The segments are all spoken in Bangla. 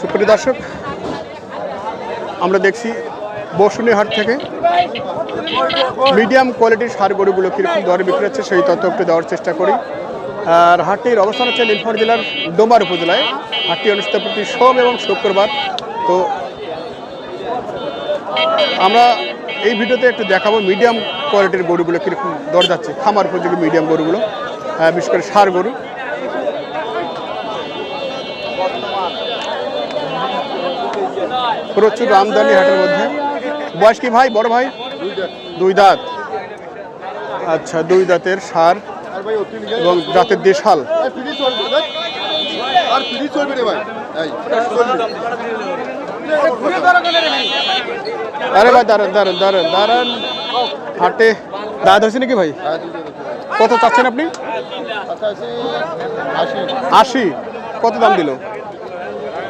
সুপ্রিয় দর্শক, আমরা দেখছি বসুনি হাট থেকে মিডিয়াম কোয়ালিটির সার গরুগুলো কীরকম দরে বিক্রি হচ্ছে, সেই তথ্য একটু দেওয়ার চেষ্টা করি। আর হাটটির অবস্থান হচ্ছে নীলফামারী জেলার ডোমার উপজেলায়। হাটটি অনুষ্ঠিত প্রতি সোম এবং শুক্রবার। তো আমরা এই ভিডিওতে একটু দেখাবো মিডিয়াম কোয়ালিটির গরুগুলো কীরকম দর যাচ্ছে, খামার উপযোগী মিডিয়াম গরুগুলো বিশেষ করে সার গরু। প্রচুর আমদানি হাটের মধ্যে। বয়স কি ভাই? বড় ভাই? দুই দাঁত। আচ্ছা দুই দাঁতের সার এবং জাতের দেশাল। আর ভাই, দাঁড়ান দাঁড়ান দাঁড়ান দাঁড়ান। হাটে দাঁত হয়েছে নাকি ভাই? কত চাচ্ছেন আপনি? আশি। কত দাম দিল?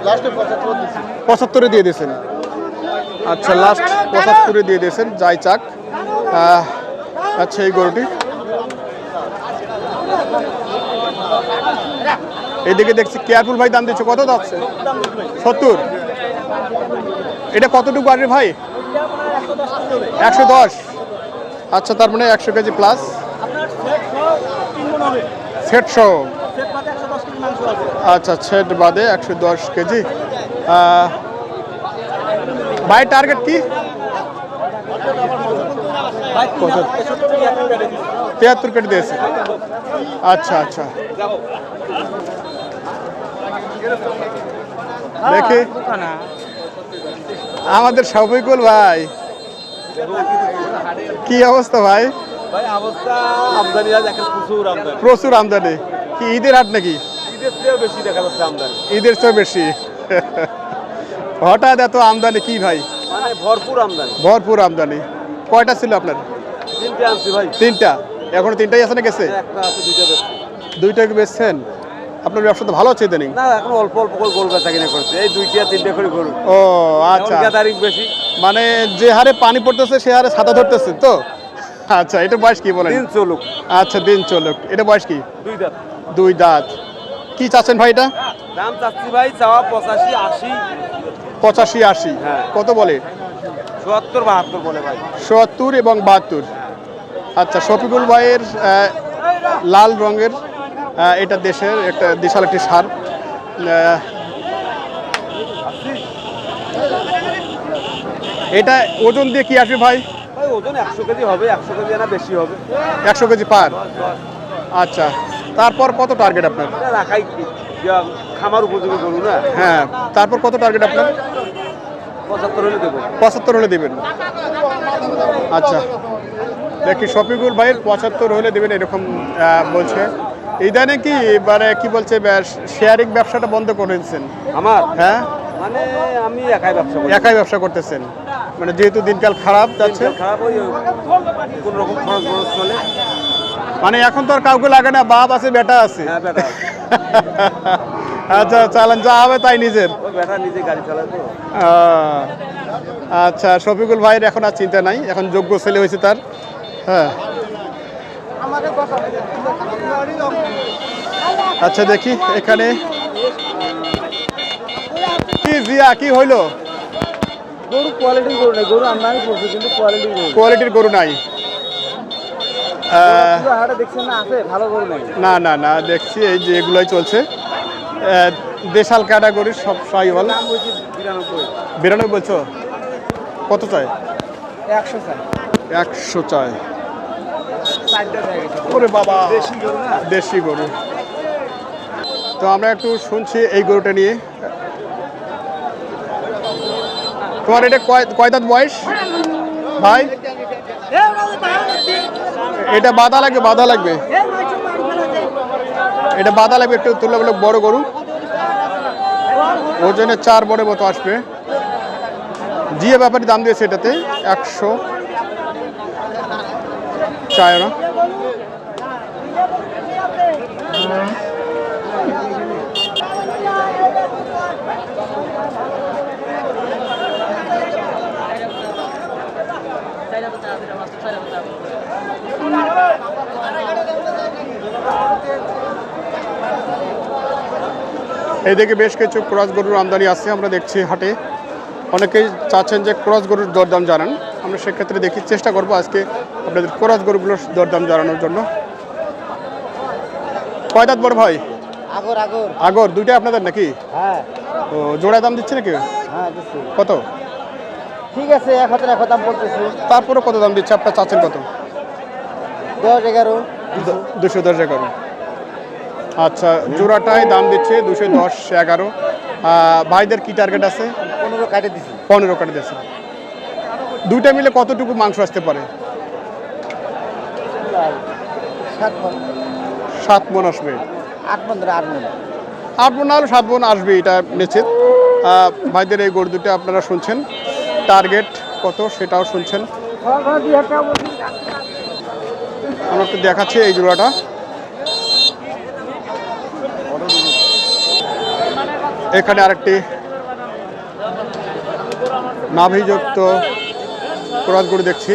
লাস্টে পঁচাত্তর পঁচাত্তরে দিয়ে দিয়েছেন। আচ্ছা লাস্ট পঁচাত্তরে দিয়ে দিয়েছেন যাই চাক। আচ্ছা এই গরুটি। এদিকে দেখছি কেয়ারফুল ভাই দাম দিচ্ছে কত যাচ্ছে সত্তর। এটা কতটুকু আসবে ভাই? একশো দশ। আচ্ছা তার মানে একশো কেজি প্লাস সেটশো আচ্ছা সেট বাদে একশো দশ কেজি। ভাই টার্গেট কি? তিয়াত্তর কেটে দিয়েছে। আচ্ছা আচ্ছা। দেখি। আমাদের শফিকুল ভাই। কি অবস্থা ভাই? প্রচুর আমদানি। কি ঈদের হাট নাকি? ঈদের চেয়েও বেশি দেখা যাচ্ছে আমদানি। ঈদের চেয়ে বেশি। হঠাৎ এত আমদানি কি ভাই? মানে ভরপুর আমদানি। ভরপুর আমদানি। কয়টা ছিল আপনার? তিনটে আনছি ভাই। তিনটা। এখনও তিনটাই আছে না গেছে? একটা আছে দুইটা কি বেচছেন? আপনার ব্যবসা তো ভালো হচ্ছে ইদানিং। না এখন অল্প অল্প করে গোল বেচা কিনা করছে। এই দুইটা তিনটে করে গরু। ও আচ্ছা। বেশি। মানে যে হারে পানি পড়তেছে সে হারে ছাতা ধরতেছে তো? আচ্ছা এটা বয়স কি বলেন? দিন চলুক। আচ্ছা দিন চলুক। এটা বয়স কি? দুই দাঁত। দুই দাঁত। কি চাচ্ছেন ভাই এটা? দাম চাচ্ছি ভাই চাওয়া পঁচাশি আশি। পঁচাশি আশি। হ্যাঁ। কত বলে? চুয়াত্তর বাহাত্তর বলে ভাই। সত্তর এবং বাহাত্তর। আচ্ছা শফিকুল ভাইয়ের লাল রঙের এটা দেশের একটা বিশাল একটি সার। এটা ওজন দিয়ে কি আসবে ভাই? ওজন একশো কেজি হবে একশো কেজি না বেশি হবে। একশো কেজি পার? আচ্ছা তারপর কত টার্গেট আপনার? রাখাই খামার উপযোগী গরু না হ্যাঁ তারপর কত টার্গেট আপনার? পঁচাত্তর হলে দেবো। দেবেন। আচ্ছা দেখি শফিকুল ভাইয়ের পঁচাত্তর হলে দেবেন এরকম বলছে। ইদানে কি মানে কি বলছে শেয়ারিং ব্যবসাটা বন্ধ করে দিচ্ছেন আমার? হ্যাঁ? মানে আমি একাই ব্যবসা একাই ব্যবসা করতেছেন। মানে যেহেতু দিনকাল খারাপ যাচ্ছে। খারাপ ওই কোন রকম খরচ খরচ চলে। মানে এখন তো আর কাউকে লাগে না বাপ আছে বেটা আছে। হ্যাঁ বেটা আচ্ছা চালান যা হবে তাই নিজের। আচ্ছা শফিকুল ভাইয়ের এখন আর চিন্তা নাই এখন যোগ্য ছেলে হয়েছে তার। হ্যাঁ। আচ্ছা দেখি এখানে। কি জিয়া কি হইল? গরু কোয়ালিটি গরু নেই গরু আমদানি করছে কিন্তু কোয়ালিটি গরু। কোয়ালিটির গরু নাই। না না না না দেখছি এই যে এগুলোই চলছে। দেশাল ক্যাটাগরির সব সাই বল দাম হয়েছে বিরানব্বই বলছো? কত চাই? একশো চাই। একশো চাই। ওরে বাবা। দেশি গরু দেশি গরু। তো আমরা একটু শুনছি এই গরুটা নিয়ে। তোমার এটা কয় কয় দাঁত বয়স? ভাই? এটা বাধা লাগবে বাধা লাগবে। এটা বাধা লাগবে, একটু তুলনামূলক বড় গরু। ওজনে চার বড় মতো আসবে। জিএ ব্যাপারে দাম দিয়েছে এটাতে একশো। চায় না এইদিকে বেশ কিছু ক্রস গরুর আমদানি আছে আমরা দেখছি হাটে। অনেকেই চাচ্ছেন যে ক্রস গরুর দরদাম জানান। আমরা সেক্ষেত্রে দেখি চেষ্টা করব আজকে আপনাদের ক্রস গরুগুলোর দরদাম জানানোর জন্য। কয় দাঁত বড় ভাই? আগর আগর। আগর দুইটা আপনাদের নাকি? হ্যাঁ। ও জোড়া দাম দিচ্ছে নাকি? হ্যাঁ কত? ঠিক আছে এক হাজার এক দাম পড়তেছে তারপরে কত দাম দিচ্ছে? আপনার চাচ্ছেন কত? দশ এগারো। দুশো দশ এগারো। আচ্ছা জোড়াটায় দাম দিচ্ছে দুশো দশ এগারো। ভাইদের কি টার্গেট আছে? পনেরো কাটে দিছি। পনেরো কাটা দিয়েছে। দুইটা মিলে কতটুকু মাংস আসতে পারে? সাত মন। আসবে। আট মন ধরে আট মন। আট মন না হলে সাত মন আসবে এটা নিশ্চিত। ভাইদের এই গরু দুটো আপনারা শুনছেন। টার্গেট কত সেটাও শুনছেন। আমরা একটু দেখাচ্ছি এই জোড়াটা। এখানে আরেকটি নাভিযুক্ত ক্রস গরু দেখছি।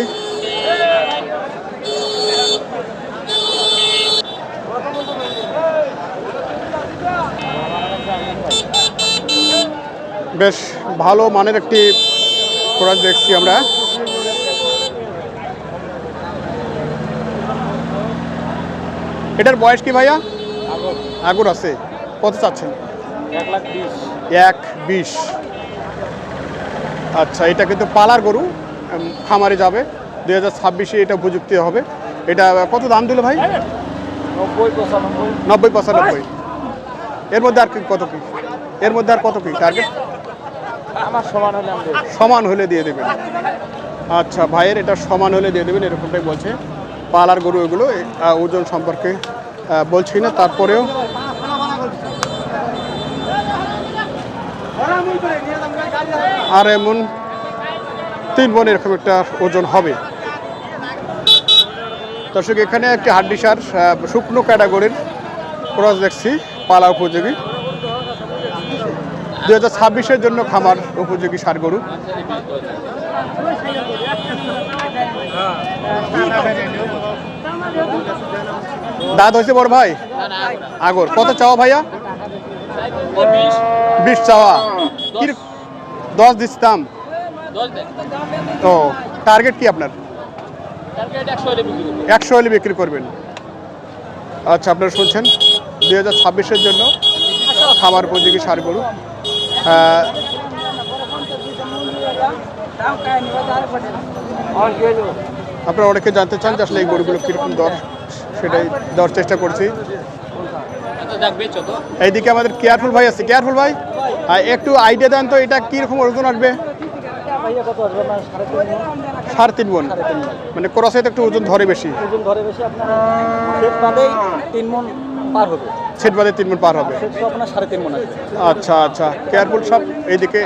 বেশ ভালো মানের একটি ক্রস দেখছি আমরা। এটার বয়স কি ভাইয়া? আগুর আছে। কত চাচ্ছেন? এক বিশ। আচ্ছা এটা কিন্তু পালার গরু খামারে যাবে। দু হাজার ছাব্বিশে এটা উপযুক্ত হবে। এটা কত দাম দিল ভাই? নব্বই পঁচানব্বই। এর মধ্যে আর কি কত কি? এর মধ্যে আর কত কি টার্গেট আমার সমান হলে সমান হলে দিয়ে দেবেন। আচ্ছা ভাইয়ের এটা সমান হলে দিয়ে দেবেন এরকমটাই বলছে। পালার গরু এগুলো ওজন সম্পর্কে বলছি না তারপরেও আর এমন তিন মন এরকম একটা ওজন হবে। দর্শক এখানে একটি হাড্ডিসার শুকনো ক্যাটাগরির ক্রস দেখছি পালা উপযোগী। দু হাজার ছাব্বিশের জন্য খামার উপযোগী সার গরু। দাঁত হয়েছে বড় ভাই? আগর। কত চাওয়া ভাইয়া? বিশ চাওয়া। দশ। দিচ্ছিতাম ও টার্গেট কি আপনার? একশো হলে বিক্রি করবেন। আচ্ছা আপনারা শুনছেন? দুই হাজার ছাব্বিশের জন্য খামার উপযোগী সার গরু। আপনারা অনেকে জানতে চান যে আসলে এই গরুগুলো কীরকম দর? সেটাই দেওয়ার চেষ্টা করছি। এইদিকে আমাদের কেয়ারফুল ভাই আছে। কেয়ারফুল ভাই? একটু আইডিয়া দেন তো এটা কীরকম ওজন আসবে? সাড়ে তিন মন তিন মন ক্রসে তো একটু ওজন ধরে বেশি। ওজন ধরে বেশি আপনার সেট তিন মন পার হবে। সেট বাদে তিন মন পার হবে। আপনার সাড়ে তিন মন আচ্ছা আচ্ছা। কেয়ারফুল সব এইদিকে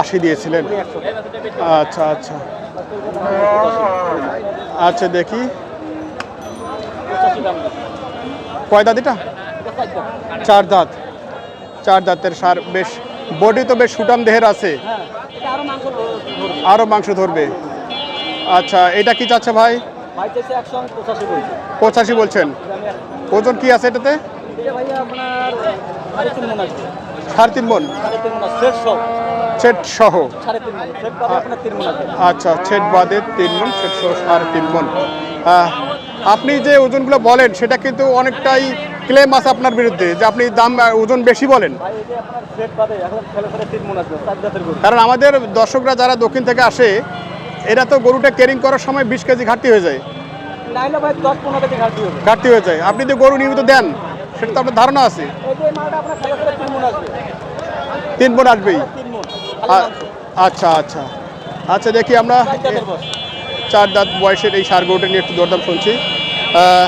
আশি দিয়েছিলেন। আচ্ছা আচ্ছা। আচ্ছা দেখি। কয় দাঁত এটা? চার দাঁত। চার দাঁতের সার, বেশ, বডি তো বেশ সুটাম দেহের আছে। আরও মাংস ধরবে। আচ্ছা এটা কি চাচ্ছে ভাই? পঁচাশি বলছেন। ওজন কি আছে এটাতে? সাড়ে তিন মন। সেট সহ। আচ্ছা সেট বাদে তিন মন সেট সহ সাড়ে তিন মন। আপনি যে ওজনগুলো বলেন, সেটা কিন্তু অনেকটাই ক্লেম আছে আপনার বিরুদ্ধে যে আপনি দাম ওজন বেশি বলেন। কারণ আমাদের দর্শকরা যারা দক্ষিণ থেকে আসে এরা তো গরুটা ক্যারিং করার সময় বিশ কেজি ঘাটতি হয়ে যায়। ঘাটতি হয়ে যায়। আপনি যে গরু নিয়মিত দেন সেটা তো আপনার ধারণা আছে। তিন মন আসবেই। আচ্ছা আচ্ছা। আচ্ছা দেখি আমরা চার দাঁত বয়সের এই সার গরুটা নিয়ে একটু দরদাম শুনছি। আহ,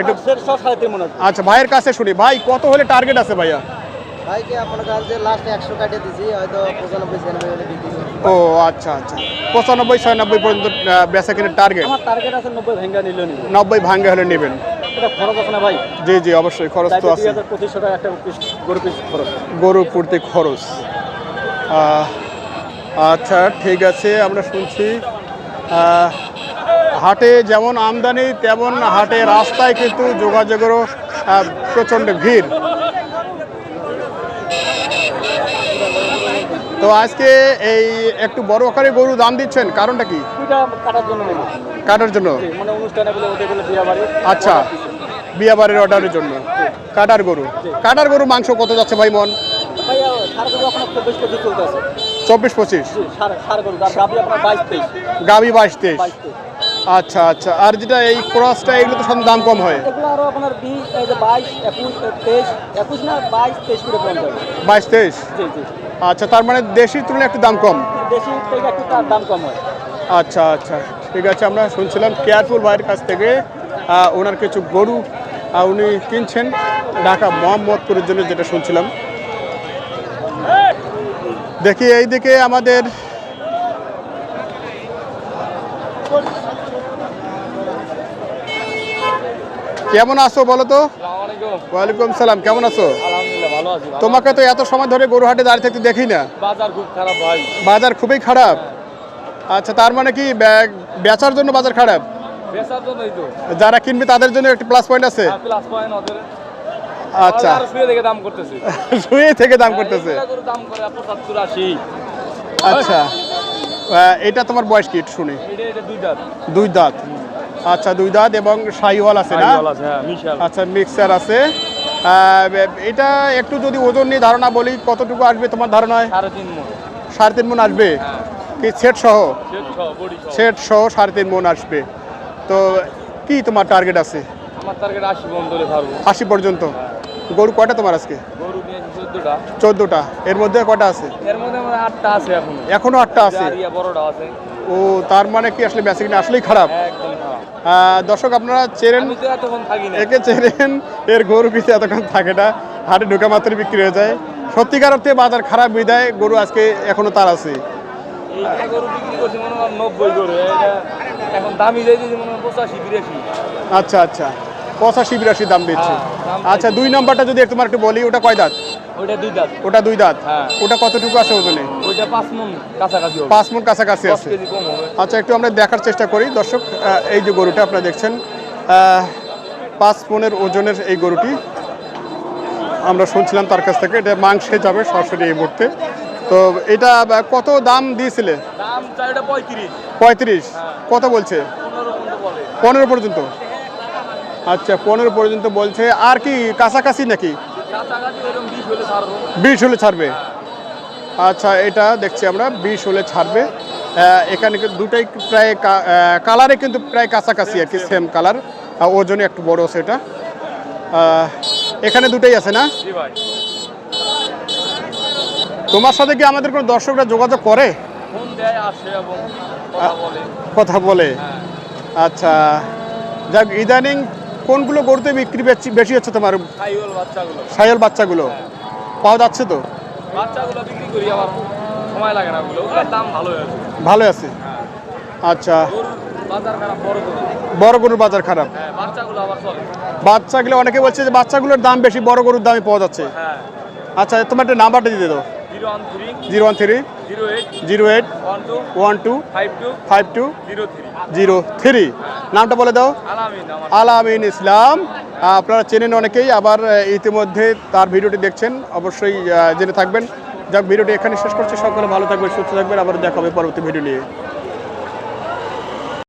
একটু আচ্ছা ভাইয়ের কাছে শুনি। ভাই কত হলে টার্গেট আছে ভাইয়া? ভাইকে আপনার কাছে লাস্ট একশো কাটিয়ে দিছি হয়তো পঁচানব্বই ছিয়ানব্বই হলে বিক্রি ও আচ্ছা আচ্ছা। পঁচানব্বই ছয়ানব্বই পর্যন্ত বেচা কিনে টার্গেট আমার টার্গেট আছে নব্বই ভেঙ্গা নিলে নব্বই ভাঙ্গে হলে নেবেন। এটা খরচ আছে না ভাই? জি জি অবশ্যই খরচ তো আছে। হাজার পঁচিশশো টাকা একটা পিস গরু পিস খরচ। গরু খরচ। আচ্ছা ঠিক আছে আমরা শুনছি। আহ, হাটে যেমন আমদানি তেমন হাটে রাস্তায় কিন্তু যোগাযোগেরও প্রচণ্ড ভিড়। তো আজকে এই একটু বড় আকারে গরু দাম দিচ্ছেন কারণটা কি? কাটার জন্য মানে বলে বিয়া বাড়ি আচ্ছা বিয়াবাড়ির অর্ডারের জন্য। কাটার গরু। কাটার গরু মাংস কত যাচ্ছে ভাই মন? চব্বিশ পঁচিশ। গাভি বাইশ তেইশ। আচ্ছা আচ্ছা। আর যেটা এই ক্রসটা এগুলো তো সব দাম কম হয়। এগুলো আরও আপনার বিশ বাইশ একুশ তেইশ একুশ না বাইশ তেইশ করে কম যাবে বাইশ তেইশ? জি জি। আচ্ছা তার মানে দেশির তুলনায় একটু দাম কম? দেশি থেকে একটু তার দাম কম হয়। আচ্ছা আচ্ছা। ঠিক আছে আমরা শুনছিলাম কেয়ারফুল ভাইয়ের কাছ থেকে ওনার কিছু গরু উনি কিনছেন ঢাকা মোহাম্মদপুরের জন্য যেটা শুনছিলাম। দেখি এইদিকে আমাদের কেমন আছো বলো তো? ওয়ালাইকুম সালাম কেমন আছো? তোমাকে তো এত সময় ধরে গরু হাটে দাঁড়িয়ে থাকতে দেখি না। বাজার খুব খারাপ ভাই। বাজার খুবই খারাপ। আচ্ছা তার মানে কি বেচার জন্য বাজার খারাপ? যারা কিনবে তাদের জন্য একটি প্লাস পয়েন্ট আছে। ওদের। আচ্ছা। শুয়ে দেখে দাম করতেছে। শুয়ে থেকে দাম করতেছে। দাম করে আচ্ছা। এটা তোমার বয়স কি শুনি। দাঁত। দুই দাঁত। আচ্ছা দুই দাঁত এবং সাইওয়াল আছে না? হ্যাঁ আচ্ছা মিক্সার আছে। এটা একটু যদি ওজন নিয়ে ধারণা বলি কতটুকু আসবে তোমার ধারণায়? সাড়ে তিন মন। আসবে? কি সেট সহ? সেট সহ সাড়ে তিন মন আসবে। তো কি তোমার টার্গেট আছে? আশি পর্যন্ত। গরু কয়টা তোমার আজকে? চোদ্দটা। এর মধ্যে কটা আছে? এর আটটা আছে এখনও। আটটা আছে? ও তার মানে কি আসলে বেসিক আসলেই খারাপ। আহ, দর্শক আপনারা চেনেন আমি তো এতক্ষণ থাকি না। একে চেরেন এর গরু পিছিয়ে এতক্ষণ থাকে না। হাটে ঢুকা মাত্র বিক্রি হয়ে যায়। সত্যিকার অর্থে বাজার খারাপ বিদায় গরু আজকে এখনও তার আছে। আচ্ছা আচ্ছা। পঁচাশি বিরাশি দাম দিচ্ছে। হ্যাঁ, আচ্ছা দুই নম্বরটা যদি তোমার একটু বলি ওটা কয় দাঁত? ওইটা দুই দাঁত। ওটা দুই দাঁত? হ্যাঁ। ওটা কতটুকু আছে ওজনে? পাঁচ মন কাছাকাছি পাঁচ মন কাছাকাছি আছে। আচ্ছা একটু আমরা দেখার চেষ্টা করি। দর্শক এই যে গরুটা আপনারা দেখছেন পাঁচ পনেরো ওজনের এই গরুটি। আমরা শুনছিলাম তার কাছ থেকে এটা মাংসে যাবে সরাসরি এই মুহূর্তে। তো এটা কত দাম দিয়েছিলে? পঁয়ত্রিশ। পঁয়ত্রিশ। কত বলছে? পনেরো পর্যন্ত। আচ্ছা পনেরো পর্যন্ত বলছে। আর কি কাছাকাছি নাকি? বিশ হলে ছাড়বো। আচ্ছা এটা দেখছি আমরা বিশ হলে ছাড়বে। এখানে দুটাই প্রায় কালারে কিন্তু প্রায় কাছাকাছি আর কি সেম কালার ওজনে একটু বড় আছে এটা। এখানে দুটাই আছে না? তোমার সাথে কি আমাদের কোনো দর্শকরা যোগাযোগ করে? বলে। কথা বলে। হ্যাঁ। আচ্ছা যাক ইদানিং কোনগুলো গরুতে বিক্রি বেশি হচ্ছে তোমার? খাইওল বাচ্চাগুলো। পাওয়া যাচ্ছে তো? বাচ্চাগুলো বিক্রি করি আবার সময় লাগে না ওগুলো। দাম ভালো আছে। আচ্ছা। বাজার খারাপ বড় গরুর বাজার খারাপ? হ্যাঁ বাচ্চাগুলো অনেকে বলছে যে বাচ্চাগুলোর দাম বেশি বড় গরুর দামে পাওয়া যাচ্ছে। হ্যাঁ। আচ্ছা তোমার একটা নাম্বারটা দিয়ে দাও। Zero one three zero one three zero eight zero eight one two five two zero three নামটা বলে দাও। আলামিন ইসলাম। আপনারা চেনেন অনেকেই আবার ইতিমধ্যে তার ভিডিওটি দেখছেন অবশ্যই জেনে থাকবেন। যাক ভিডিওটি এখানে শেষ করছে। সকলে ভালো থাকবে সুস্থ থাকবেন। আবার দেখাবে পরবর্তী ভিডিও নিয়ে।